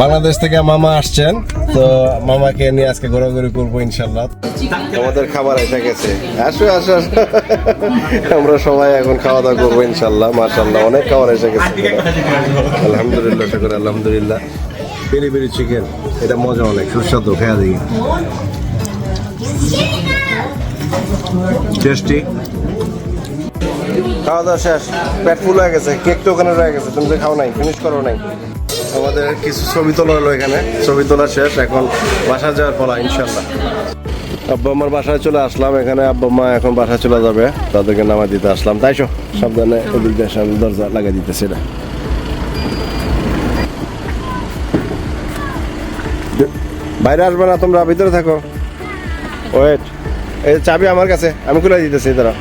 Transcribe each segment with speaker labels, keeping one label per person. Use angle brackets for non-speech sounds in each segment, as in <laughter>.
Speaker 1: বাংলাদেশ থেকে মামা আসছেন তো মামাকে নিয়ে আজকে ঘোরাঘুরি করব ইনশাল্লাহ। আমাদের খাবার এসে গেছে। আসো আসো আসো। আমরা সবাই এখন খাওয়া দাওয়া করব ইনশাল্লাহ মাশাল্লাহ অনেক খাবার এসে গেছে। আলহামদুলিল্লাহ শুকুর আলহামদুলিল্লাহ। পেরি পেরি চিকেন এটা মজা অনেক সুস্বাদু খেয়া দেখি। টেস্টি খাওয়া দাওয়া শেষ। পেট ফুল হয়ে গেছে কেক তো ওখানে রয়ে গেছে, তুমি তো খাও নাই ফিনিশ করো নাই। আমাদের কিছু ছবি তোলা হলো এখানে, ছবি তোলা শেষ, এখন বাসা যাওয়ার পলা ইনশাল্লাহ আব্বা আমার বাসায় চলে আসলাম, এখানে আব্বা মা এখন বাসায় চলে যাবে, তাদেরকে নামা দিতে আসলাম। তাই সো সাবধানে সামনে দরজা লাগিয়ে দিতেছি না বাইরে আসবে না, তোমরা ভিতরে থাকো। ওয়েট, এই চাবি আমার কাছে, আমি খুলে দিতেছি তারা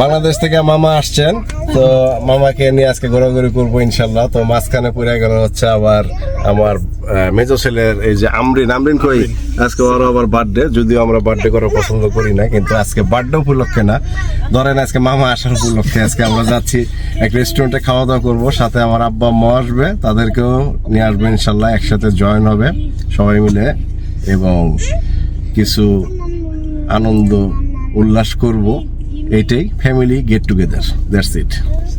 Speaker 1: বাংলাদেশ থেকে মামা আসছেন তো মামাকে নিয়ে আজকে ঘোরাঘুরি করব ইনশাল্লাহ। তো মাঝখানে পুরে গেল হচ্ছে আবার আমার মেজো ছেলের এই যে আমরিন। আমরিন কই? আজকে ওর আবার বার্থডে যদিও আমরা বার্থডে করা পছন্দ করি না কিন্তু আজকে বার্থডে উপলক্ষে না। ধরেন আজকে মামা আসার উপলক্ষে আজকে আমরা যাচ্ছি এক রেস্টুরেন্টে খাওয়া দাওয়া করব সাথে আমার আব্বা মা আসবে তাদেরকেও নিয়ে আসবে ইনশাল্লাহ একসাথে জয়েন হবে সবাই মিলে এবং কিছু আনন্দ উল্লাস করব। এটাই family get together that's it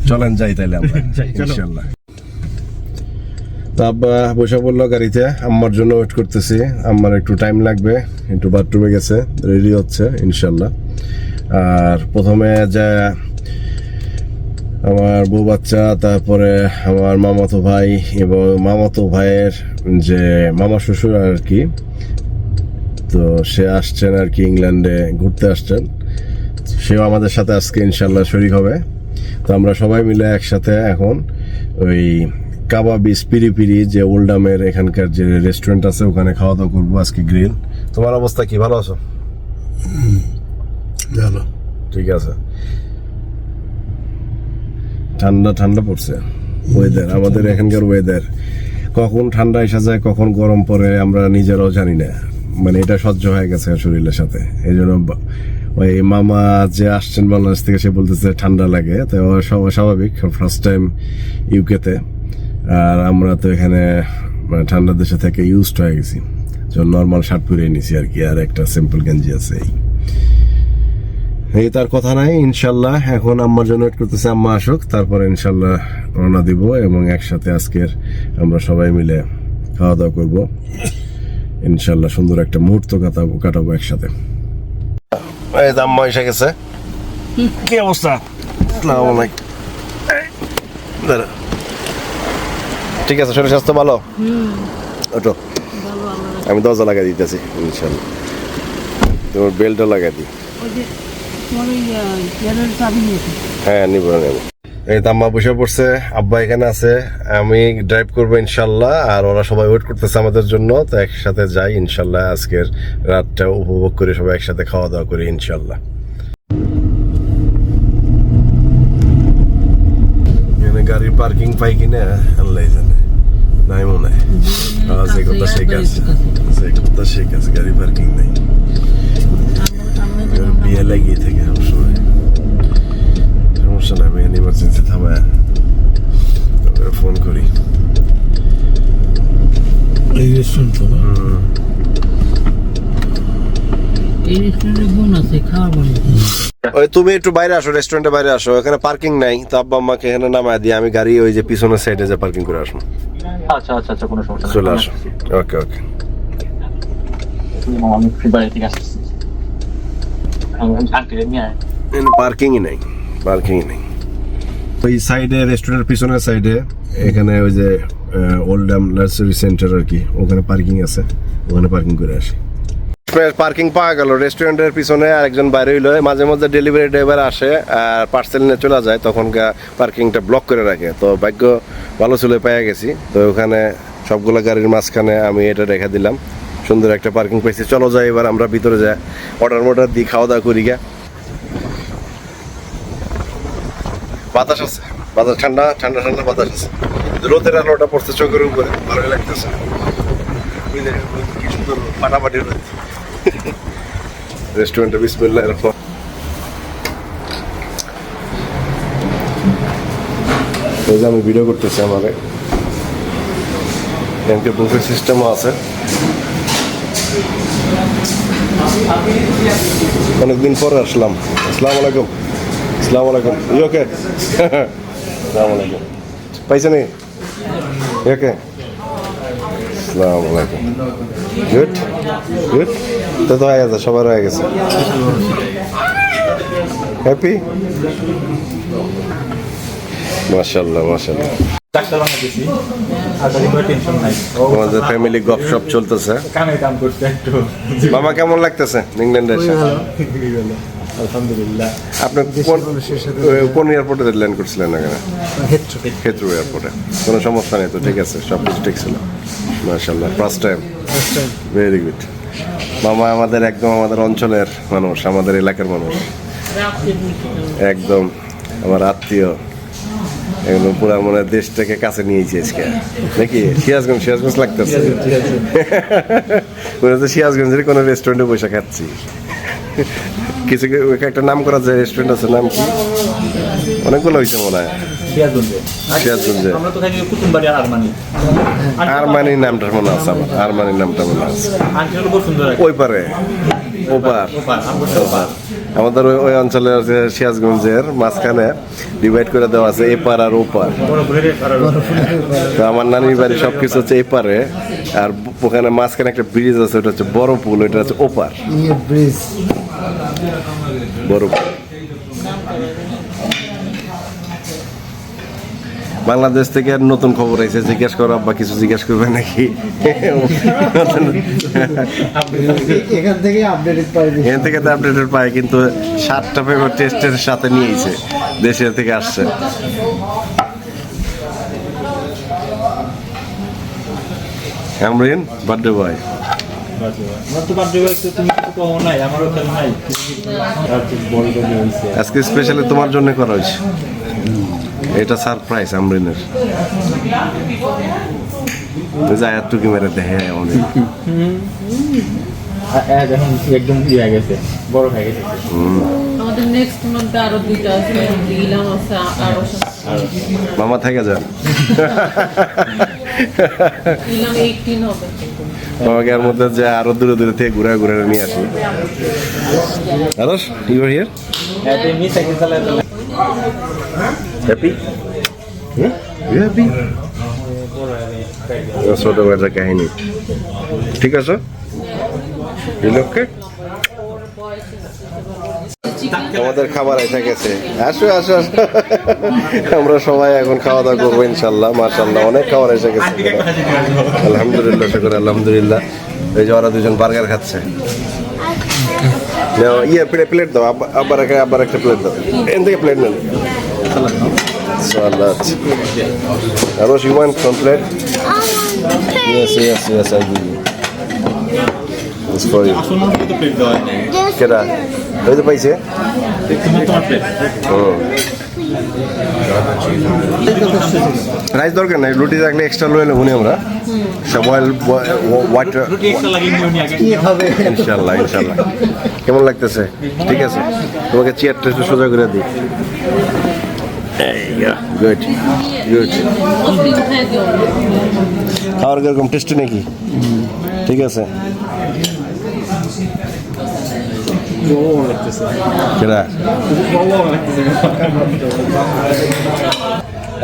Speaker 1: চলেন যাই তাহলে আমরা <laughs> ইনশাল্লাহ। তা আব্বা বসে পড়ল গাড়িতে আম্মার জন্য ওয়েট করতেছি। আম্মার একটু টাইম লাগবে একটু বাথরুমে গেছে রেডি হচ্ছে ইনশাল্লাহ। আর প্রথমে যা আমার বউ বাচ্চা তারপরে আমার মামাতো ভাই এবং মামাতো ভাইয়ের যে মামা শ্বশুর আর কি তো সে আসছেন আর কি ইংল্যান্ডে ঘুরতে আসছেন। সেও আমাদের সাথে আজকে ইনশাল্লাহ শরিক হবে। তো আমরা সবাই মিলে একসাথে এখন ওই কাবাবি পিরি পিরি যে ওল্ডামের এখানকার যে রেস্টুরেন্ট আছে ওখানে খাওয়া দাওয়া করব আজকে গ্রিল। তোমার অবস্থা কি? ভালো আছো?
Speaker 2: ভালো।
Speaker 1: ঠিক আছে। ঠান্ডা ঠান্ডা পড়ছে। ওয়েদার আমাদের এখানকার ওয়েদার কখন ঠান্ডা এসে যায় কখন গরম পড়ে আমরা নিজেরাও জানি না। মানে এটা সহ্য হয়ে গেছে শরীরের সাথে। এই জন্য ওই মামা যে আসছেন বাংলাদেশ থেকে, সে বলতেছে ঠান্ডা লাগে। তো সব- স্বাভাবিক ফার্স্ট টাইম ইউকেতে আর আমরা তো এখানে মানে ঠান্ডা দেশে থেকে ইউজড হয়ে গেছি। নর্মাল শার্ট পরে নিছি আর কি, আর একটা সিম্পল গেঞ্জি আছে এই। এই তার কথা নাই, ইনশাল্লাহ। এখন আম্মার জন্য ওয়েট করতেছে, আম্মা আসুক, তারপরে ইনশাল্লাহ রওনা দিব এবং একসাথে আজকের আমরা সবাই মিলে খাওয়া দাওয়া করব। ইনশাল্লাহ সুন্দর একটা মুহূর্ত কাটাবো কাটাবো একসাথে। এই আম্মা এসে গেছে।
Speaker 2: কি অবস্থা?
Speaker 1: আসসালামু আলাইকুম। দাঁড়া। ঠিক আছে শরীর স্বাস্থ্য ভালো? ওটো আমি দরজা লাগাই দিতেছি ইনশাল্লাহ তোমার বেলটা লাগাই দিই হ্যাঁ নিব নেব। এই তো আম্মা বসে পড়ছে আব্বা এখানে আছে আমি ড্রাইভ করব ইনশাল্লাহ আর ওরা সবাই ওয়েট করতেছে আমাদের জন্য তো একসাথে যাই ইনশাল্লাহ আজকের রাতটা উপভোগ করে সবাই একসাথে খাওয়া দাওয়া করি ইনশাল্লাহ। এখানে গাড়ির পার্কিং পাই কিনা আল্লাহ জানে। নাই মনে হয়। এই কথা সেই কাজ সেই কথা সেই কাজ গাড়ি পার্কিং নাই। বিয়ে লাগিয়ে থাকে সমস্যা নাই আমি ইমার্জেন্সি থামায় তারপরে ফোন করি।
Speaker 2: এই রেস্টুরেন্ট তো
Speaker 3: এই রেস্টুরেন্টে বোন খাওয়া বনে
Speaker 1: ওই তুমি একটু বাইরে আসো রেস্টুরেন্টে বাইরে আসো এখানে পার্কিং নাই তো আব্বা আম্মাকে এখানে নামায় দিয়ে আমি গাড়ি ওই যে পিছনের সাইডে যে পার্কিং করে আসব।
Speaker 4: আচ্ছা আচ্ছা আচ্ছা কোনো সমস্যা
Speaker 1: চলে আসো। ওকে ওকে
Speaker 4: আমি ফ্রি বাড়ি থেকে
Speaker 1: পার্কিংই নাই। পার্কিংই নেই ওই সাইডে রেস্টুরেন্টের পিছনের সাইডে এখানে ওই যে ওল্ড ওল্ডাম নার্সারি সেন্টার আর কি ওখানে পার্কিং আছে ওখানে পার্কিং করে আসি। পার্কিং পাওয়া গেল। রেস্টুরেন্টের পিছনে আরেকজন বাইরে হইল মাঝে মধ্যে ডেলিভারি ড্রাইভার আসে আর পার্সেল নিয়ে চলে যায় তখন পার্কিংটা ব্লক করে রাখে। তো ভাগ্য ভালো ছিল পেয়ে গেছি। তো ওখানে সবগুলো গাড়ির মাঝখানে আমি এটা রেখে দিলাম। সুন্দর একটা পার্কিং পেয়েছি। চলো যাই এবার আমরা ভিতরে যাই। অর্ডার মোটার দিই খাওয়া দাওয়া করি গা বাতাস আছে। বাতাস, ঠান্ডা ঠান্ডা ঠান্ডা বাতাস আছে। রোদের আলোটা পড়ছে চোখের উপরে, ভালোই লাগতেছে। কি সুন্দর ফাটাফাটি রয়েছে। রেস্টুরেন্টে এই যে আমি ভিডিও করতেছি আমাকে। ব্যাংকে বুফে সিস্টেমও আছে। অনেকদিন পরে আসলাম। আসসালামু আলাইকুম। আসসালামু আলাইকুম ইউ ওকে আসসালামু আলাইকুম ওকে আসসালামু আলাইকুম গুড গুড তো তো হয়ে গেছে সবার হয়ে গেছে হ্যাপি মাশাল্লাহ মাশাল্লাহ ফ্যামিলি গপশপ চলতেছে। মামা কেমন লাগতেছে? ইংল্যান্ডে এসে
Speaker 5: আলহামদুলিল্লাহ।
Speaker 1: আপনি কোন কোন এয়ারপোর্টে ল্যান্ড করছিলেন না ক্ষেত্র এয়ারপোর্টে কোনো সমস্যা নেই তো ঠিক আছে সব কিছু ঠিক ছিল। মার্শাল্লাহ ফার্স্ট টাইম ভেরি গুড মামা আমাদের একদম আমাদের অঞ্চলের মানুষ আমাদের এলাকার মানুষ। একদম আমার আত্মীয়। একদম পুরো মনে হয় দেশটাকে কাছে নিয়েছি আজকে। নাকি? সিরাজগঞ্জ সিরাজগঞ্জ লাগতেছে। মনে হচ্ছে সিরাজগঞ্জের কোনো রেস্টুরেন্টে বসে খাচ্ছি। কিছু ওই একটা নাম করা যায় রেস্টুরেন্ট আছে নাম কি? অনেকগুলো হয়েছে মনে হয়।
Speaker 5: সিরাজগঞ্জে আরমানি
Speaker 1: আরমানি নামটা মনে আছে আমার আরমানি নামটা মনে আছে।
Speaker 5: আঙ্কেল খুব সুন্দর লাগে
Speaker 1: ওই পারে ওপার। আমাদের ওই অঞ্চলের যে সিরাজগঞ্জের মাঝখানে ডিভাইড করে দেওয়া আছে এপার আর ওপার তো আমার নানির বাড়ি সবকিছু হচ্ছে এপারে আর ওখানে মাঝখানে একটা ব্রিজ আছে ওটা হচ্ছে বড় পুল ওটা হচ্ছে ওপার বড় বাংলাদেশ থেকে আর নতুন খবর আছে জিজ্ঞেস করো আব্বা কিছু জিজ্ঞেস করবে নাকি?
Speaker 6: এখান থেকে আপডেট
Speaker 1: এখান থেকে তো আপডেটেড পাই কিন্তু সাতটা পেপার টেস্টের সাথে নিয়েছে দেশের থেকে আসছে। আমরিন বার্থডে বয় আজকে স্পেশালি তোমার জন্য করা হয়েছে। এটা সারপ্রাইজ আমরিনের। যায় টুকি মেরে দেখে অনেক।
Speaker 5: এখন একদম ইয়ে হয়ে গেছে বড় হয়ে গেছে।
Speaker 3: আমাদের নেক্সট মান্থে আরও দুইটা আছে ইলাম আছে আরও
Speaker 1: মামা থেকে যান।
Speaker 3: ইলাম হবে।
Speaker 1: এর মধ্যে যে আরও দূরে দূরে থেকে ঘুরে ঘুরে নিয়ে আসি। আদর্শ ইউ আর হিয়ার
Speaker 5: হ্যাঁ
Speaker 1: হ্যাপি হ্যাপি ছোটবেলার কাহিনী। ঠিক আছে? ইলোককে আমাদের খাবার এসে গেছে। আসো আসো আসো। আমরা সবাই এখন খাওয়া দাওয়া করব ইনশাল্লাহ মাশাল্লাহ। অনেক খাবার এসে গেছে। আলহামদুলিল্লাহ শুক্র আলহামদুলিল্লাহ। এই যে ওরা দুজন বার্গার খাচ্ছে। ইয়ে প্লেট প্লেট দাও। আব- আবার আবার একটা প্লেট দাও। এন থেকে প্লেট নেন। সালাদ Aros, you want some? Yes, yes, yes, I give you. It's for you.
Speaker 5: আসল মতো
Speaker 1: ওই তো পাইছে রাইস দরকার নাই রুটি থাকলে এক্সট্রা লয়ে নেব আমরা। সব অয়েল
Speaker 5: আগে।
Speaker 1: ইনশাল্লাহ ইনশাল্লাহ কেমন লাগতেছে? ঠিক আছে তোমাকে চেয়ারটা একটু সোজা করে দিই। গুড গুড খাওয়ার কীরকম টেস্টি নাকি? ঠিক আছে।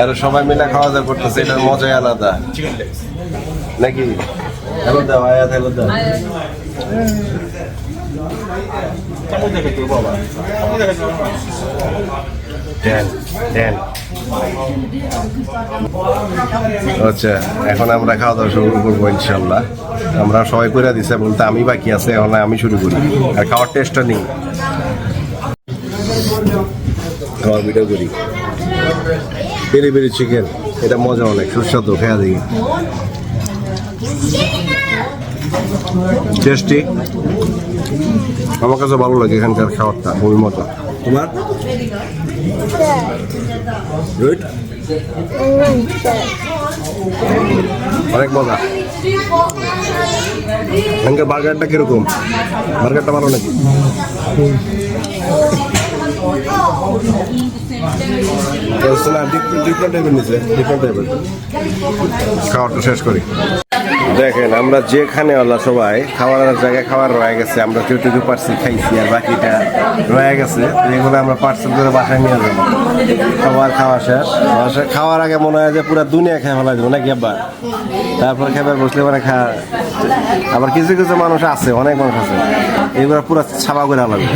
Speaker 1: আর সবাই মিলে খাওয়া দাওয়া করতেছে এটার মজাই আলাদা। নাকি? হ্যালো দাও আয়াত হ্যালো দাও
Speaker 5: কেমন দেখে তোর বাবা কেমন দেখে তোর বাবা?
Speaker 1: ড্যান ড্যান আচ্ছা এখন আমরা খাওয়া দাওয়া শুরু করব ইনশাল্লাহ। আমরা সবাই করে দিছে, বলতে আমি বাকি আছে, এখন আমি শুরু করি। আর খাওয়ার টেস্টটা নেই। খাওয়ার ভিডিও করি। পেরি পেরি চিকেন এটা মজা অনেক, সুস্বাদু, খেয়া দিই টেস্টি আমার কাছে ভালো লাগে এখানকার খাবারটা খুবই মজা তোমার? অনেক মজা। এখানকার বার্গারটা কীরকম? বার্গারটা ভালো নাকি? ডিফারেন্ট টাইপের নিচে ডিফারেন্ট টাইপের খাওয়াটা শেষ করি। দেখেন আমরা যেখানে আল্লাহ সবাই খাওয়ার জায়গায় খাবার রয়ে গেছে আমরা কেউ পার্সেল খাইছি আর বাকিটা রয়ে গেছে এগুলো আমরা পার্সেল করে বাসায় নিয়ে যাব। খাবার খাওয়া শেষ। বাসায় খাওয়ার আগে মনে হয় যে পুরো দুনিয়া খেয়ে ফেলা যাব নাকি আব্বা? তারপর খাবার বসলে মানে খা আবার কিছু কিছু মানুষ আছে অনেক মানুষ আছে। এগুলো পুরো ছাপা করে আলাদা?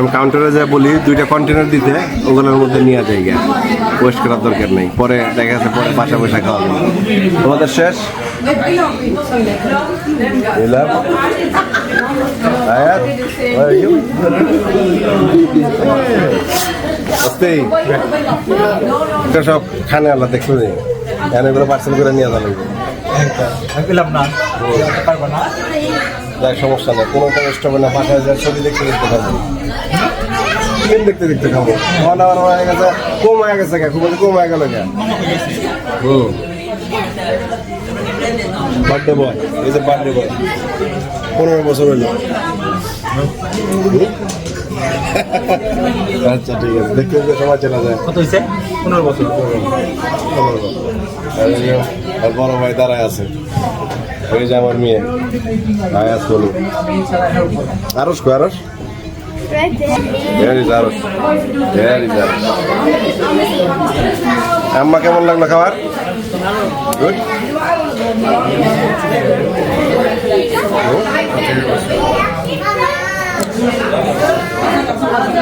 Speaker 1: আমি কাউন্টারে যা বলি, দুইটা কন্টেনার দিতে ওগুলোর মধ্যে নেওয়া যাই গা ওয়েস্ট করার দরকার নেই। পরে দেখা যাচ্ছে পরে বাসা বসা খাওয়া যাবে তোমাদের শেষ? সব খানে আল্লাহ দেখছ নি। এখানে এগুলো পার্সেল করে নিয়ে যাবে।
Speaker 5: আমি
Speaker 1: যাই সমস্যা নেই। কোনো কষ্ট হবে না যায়, ছবি দেখতে দেখতে খাব। ফিল্ম দেখতে দেখতে খাব। ওয়ান আওয়ার হয়ে গেছে, কম হয়ে গেছে খুব কম হয়ে গেল হুম। বার্থডে বয় এই যে বার্থডে বয় পনেরো বছর হইল <laughs> আচ্ছা ঠিক আছে। দেখতে দেখতে সময় চলে যায়।
Speaker 5: কত হয়েছে? পনেরো বছর।
Speaker 1: আর বড় ভাই দাঁড়ায় আছে। ওই যে আমার মেয়ে। আয়াস বলু আরস কো আরস আম্মা কেমন লাগল খাবার? গুড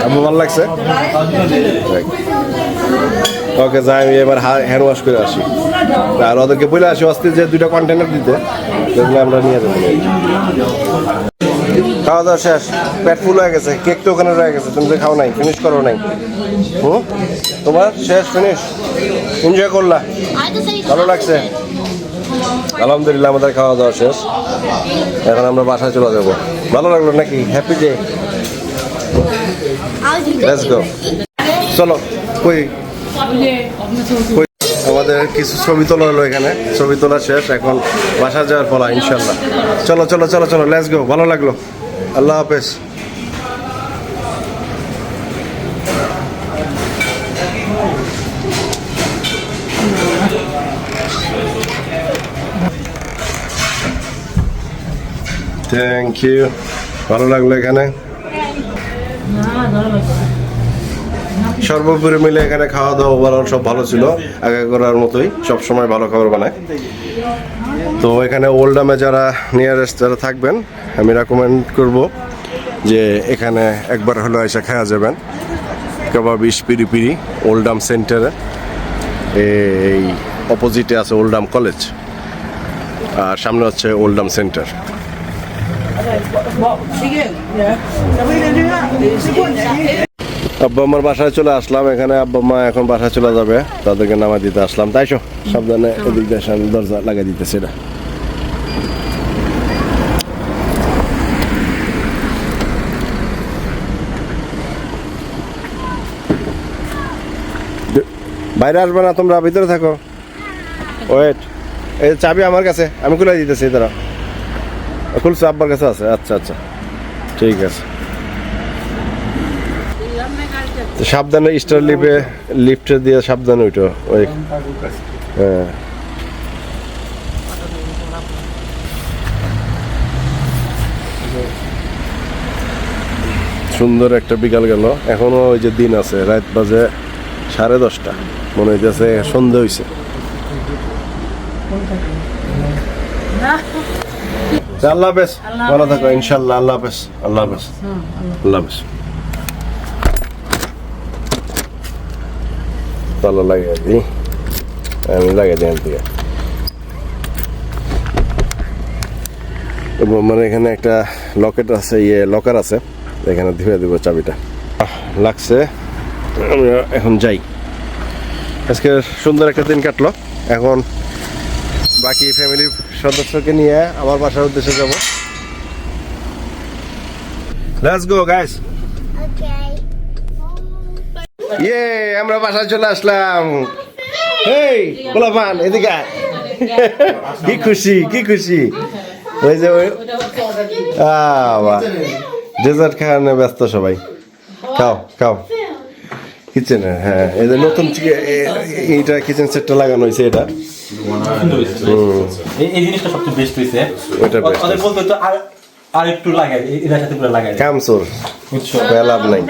Speaker 1: আম্মু ভালো লাগছে? ওকে, যাই আমি এবার হ্যান্ড ওয়াশ করে আসি। আর ওদেরকে বলে আসি, অস্থির যে দুইটা কন্টেনার দিতে যেগুলো আমরা নিয়ে যাব। খাওয়া দাওয়া শেষ। পেট ফুল হয়ে গেছে। কেক তো ওখানে রয়ে গেছে। তুমি তো খাও নাই ফিনিশ করো নাই। হুম? তোমার? শেষ ফিনিশ এনজয় করলা? ভালো লাগছে? আলহামদুলিল্লাহ, আমাদের খাওয়া দাওয়া শেষ। এখন আমরা বাসায় চলে যাব। ভালো লাগল নাকি? হ্যাপি ডে লেটস গো চলো, কই? আমাদের কিছু ছবি তোলা হলো এখানে। ছবি তোলা শেষ, এখন বাসা যাওয়ার ফলা ইনশাল্লাহ। চলো চলো চলো চলো লেটস গো ভালো লাগল। আল্লাহ হাফেজ। থ্যাংক ইউ ভালো লাগল এখানে। সর্বোপরি মিলে এখানে খাওয়া দাওয়া ওভারঅল সব ভালো ছিল। আগে করার মতোই, সব সময় ভালো খাবার বানায়। তো এখানে ওল্ডামে যারা নিয়ারেস্ট যারা থাকবেন, আমি রেকমেন্ড করব যে এখানে একবার হলো এসে খাওয়া যাবেন। কাবাবিস পিরি পিরি ওল্ডাম সেন্টারে এই অপোজিটে আছে ওল্ডাম কলেজ আর সামনে হচ্ছে ওল্ডাম সেন্টার আব্বা বাসায় চলে আসলাম। এখানে আব্বা মা এখন বাসায় চলে যাবে। তাদেরকে নামা দিতে আসলাম। তাই সো সাবধানে এদিক দিয়ে দরজা লাগিয়ে দিতেছে এটা বাইরে আসবে না তোমরা, ভিতরে থাকো। ওয়েট, এই চাবি আমার কাছে, আমি খুলে দিতেছি তারা খুলছে আব্বার কাছে আছে আচ্ছা আচ্ছা। ঠিক আছে। সাবধানে স্টার লিফে লিফটে দিয়ে সাবধানে ওইটো ওই হ্যাঁ। সুন্দর একটা বিকাল গেল। এখনও ওই যে দিন আছে, রাত বাজে সাড়ে দশটা। মনে হইতেছে সন্ধে হয়েছে আল্লাহ হাফেজ। ভালো থাকো ইনশাল্লাহ আল্লাহ হাফেজ। আল্লাহ হাফেজ। আল্লাহ হাফেজ। তালা লাগিয়ে দিই। আমি লাগিয়ে দিই মানে এখানে একটা লকেট আছে ইয়ে লকার আছে। এখানে ধুয়ে দেবো চাবিটা। লাগছে। আমরা এখন যাই। আজকে সুন্দর একটা দিন কাটলো। এখন বাকি ফ্যামিলির সদস্যকে নিয়ে আমার বাসার উদ্দেশ্যে যাব। লেটস গো গাইস ইয়ে আমরা বাসায় চলে আসলাম। হেই পোলাপান এদিকে <laughs> কি খুশি কি খুশি। ওই যে ওই ডেজার্ট খাওয়ানো ব্যস্ত সবাই। খাও খাও। কিচেনে হ্যাঁ এই যে নতুন এইটা কিচেন সেটটা লাগানো হয়েছে এটা।
Speaker 5: এই এই জিনিসটা সবচেয়ে বেস্ট হয়েছে ওদের বলতে তো আর আর একটু লাগাই এটার সাথে পুরো লাগাই।
Speaker 1: কামসুর লাভ নাই।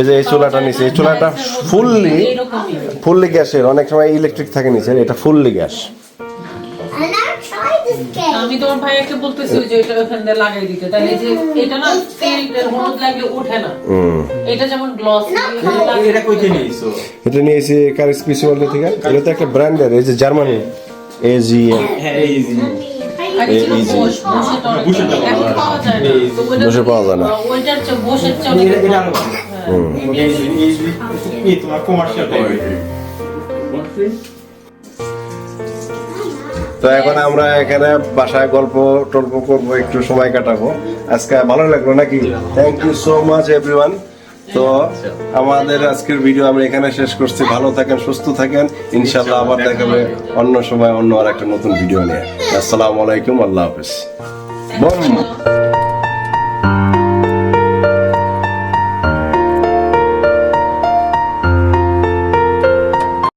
Speaker 3: এই যে
Speaker 1: এই চুলাটা নিচে এই চুলাটা। ফুললি গ্যাসের অনেক সময় ইলেকট্রিক থাকে নিচে এটা ফুললি গ্যাস।
Speaker 3: আমি তোমার ভাইয়াকে বলতেছি ওই যে এটা ওখান দিয়ে লাগাই দিতে। তাহলে যে এটা না তেল হলুদ লাগলে ওঠে না। এটা যেমন গ্লস
Speaker 5: এটা কইতে নিয়েছো
Speaker 1: এটা নিয়েছি কার স্পেশালি থেকে এটা তো একটা ব্র্যান্ডের এই যে জার্মানি এজি
Speaker 5: হ্যাঁ এই যে
Speaker 3: আর এই যে বস পাওয়া যায় না। তো ওইটা
Speaker 1: বসে পাওয়া যায় না।
Speaker 3: ওইটার চেয়ে বসের চেয়ে অনেক
Speaker 5: এটা এটা আরও
Speaker 3: ভালো।
Speaker 5: ভালো। এই যে- এই যে- এই তোমার কমার্শিয়াল
Speaker 1: তো এখন আমরা এখানে বাসায় গল্প টল্প করব, একটু সময় কাটাবো। আজকে ভালো লাগল নাকি? Thank you so much everyone তো আমাদের আজকের ভিডিও আমরা এখানে শেষ করছি। ভালো থাকেন, সুস্থ থাকেন। ইনশাল্লাহ আবার দেখাবে অন্য সময় অন্য আর একটা নতুন ভিডিও নিয়ে। আসসালামু আলাইকুম, আল্লাহ হাফিজ। বম।